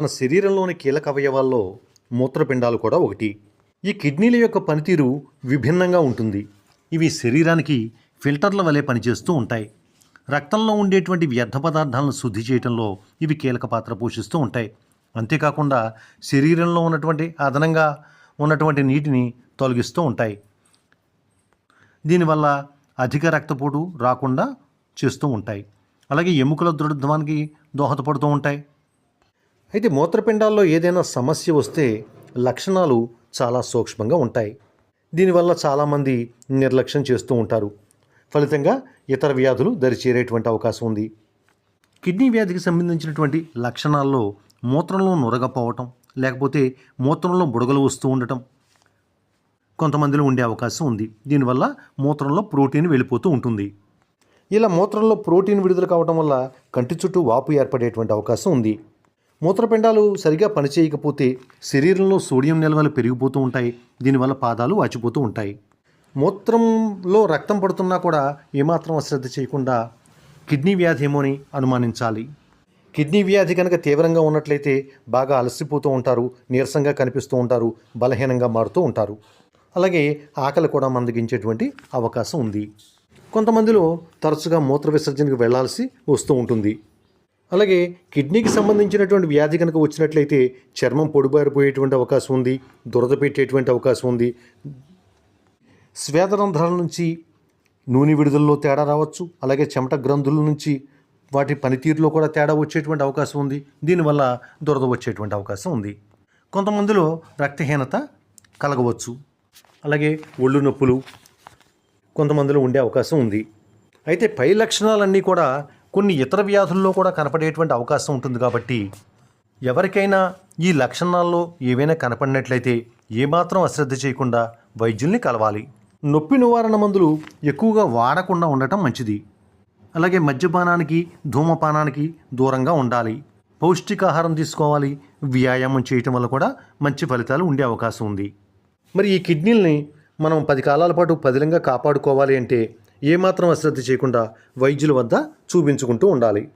మన శరీరంలోని కీలక అవయవాల్లో మూత్రపిండాలు కూడా ఒకటి. ఈ కిడ్నీల యొక్క పనితీరు విభిన్నంగా ఉంటుంది. ఇవి శరీరానికి ఫిల్టర్ల వలె పనిచేస్తూ ఉంటాయి. రక్తంలో ఉండేటువంటి వ్యర్థ పదార్థాలను శుద్ధి చేయడంలో ఇవి కీలక పాత్ర పోషిస్తూ ఉంటాయి. అంతేకాకుండా శరీరంలో ఉన్నటువంటి అదనంగా ఉన్నటువంటి నీటిని తొలగిస్తూ ఉంటాయి. దీనివల్ల అధిక రక్తపోటు రాకుండా చేస్తూ ఉంటాయి. అలాగే ఎముకల దృఢత్వానికి దోహదపడుతూ ఉంటాయి. అయితే మూత్రపిండాల్లో ఏదైనా సమస్య వస్తే లక్షణాలు చాలా సూక్ష్మంగా ఉంటాయి. దీనివల్ల చాలామంది నిర్లక్ష్యం చేస్తూ ఉంటారు. ఫలితంగా ఇతర వ్యాధులు దరిచేరేటువంటి అవకాశం ఉంది. కిడ్నీ వ్యాధికి సంబంధించినటువంటి లక్షణాల్లో మూత్రంలో నురగపోవటం లేకపోతే మూత్రంలో బుడగలు వస్తూ ఉండటం కొంతమందిలో ఉండే అవకాశం ఉంది. దీనివల్ల మూత్రంలో ప్రోటీన్ వెళ్ళిపోతూ ఉంటుంది. ఇలా మూత్రంలో ప్రోటీన్ విడుదల కావటం వల్ల కంటి చుట్టూ వాపు ఏర్పడేటువంటి అవకాశం ఉంది. మూత్రపిండాలు సరిగా పనిచేయకపోతే శరీరంలో సోడియం నిల్వలు పెరిగిపోతూ ఉంటాయి. దీనివల్ల పాదాలు వాచిపోతూ ఉంటాయి. మూత్రంలో రక్తం పడుతున్నా కూడా ఏమాత్రం అశ్రద్ధ చేయకుండా కిడ్నీ వ్యాధి ఏమో అని అనుమానించాలి. కిడ్నీ వ్యాధి కనుక తీవ్రంగా ఉన్నట్లయితే బాగా అలసిపోతూ ఉంటారు నీరసంగా కనిపిస్తూ ఉంటారు బలహీనంగా మారుతూ ఉంటారు. అలాగే ఆకలి కూడా మందగించేటువంటి అవకాశం ఉంది. కొంతమందిలో తరచుగా మూత్ర విసర్జనకు వెళ్ళాల్సి వస్తూ ఉంటుంది. అలాగే కిడ్నీకి సంబంధించినటువంటి వ్యాధి కనుక వచ్చినట్లయితే చర్మం పొడిబారిపోయేటువంటి అవకాశం ఉంది దురద పెట్టేటువంటి అవకాశం ఉంది. శ్వేతరంధ్రాల నుంచి నూనె విడుదలలో తేడా రావచ్చు అలాగే చెమట గ్రంథుల నుంచి వాటి పనితీరులో కూడా తేడా వచ్చేటువంటి అవకాశం ఉంది. దీనివల్ల దురద వచ్చేటువంటి అవకాశం ఉంది. కొంతమందిలో రక్తహీనత కలగవచ్చు అలాగే ఒళ్ళు నొప్పులు కొంతమందిలో ఉండే అవకాశం ఉంది. అయితే పై లక్షణాలన్నీ కూడా కొన్ని ఇతర వ్యాధుల్లో కూడా కనపడేటువంటి అవకాశం ఉంటుంది కాబట్టి ఎవరికైనా ఈ లక్షణాల్లో ఏవైనా కనపడినట్లయితే ఏమాత్రం అశ్రద్ధ చేయకుండా వైద్యుల్ని కలవాలి. నొప్పి నివారణ మందులు ఎక్కువగా వాడకుండా ఉండటం మంచిది. అలాగే మద్యపానానికి ధూమపానానికి దూరంగా ఉండాలి. పౌష్టికాహారం తీసుకోవాలి. వ్యాయామం చేయటం వల్ల కూడా మంచి ఫలితాలు ఉండే అవకాశం ఉంది. మరి ఈ కిడ్నీల్ని మనం పది కాలాల పాటు పదిలంగా కాపాడుకోవాలి అంటే ఏమాత్రం అశ్రద్ధ చేయకుండా వైద్యుల వద్ద చూపించుకుంటూ ఉండాలి.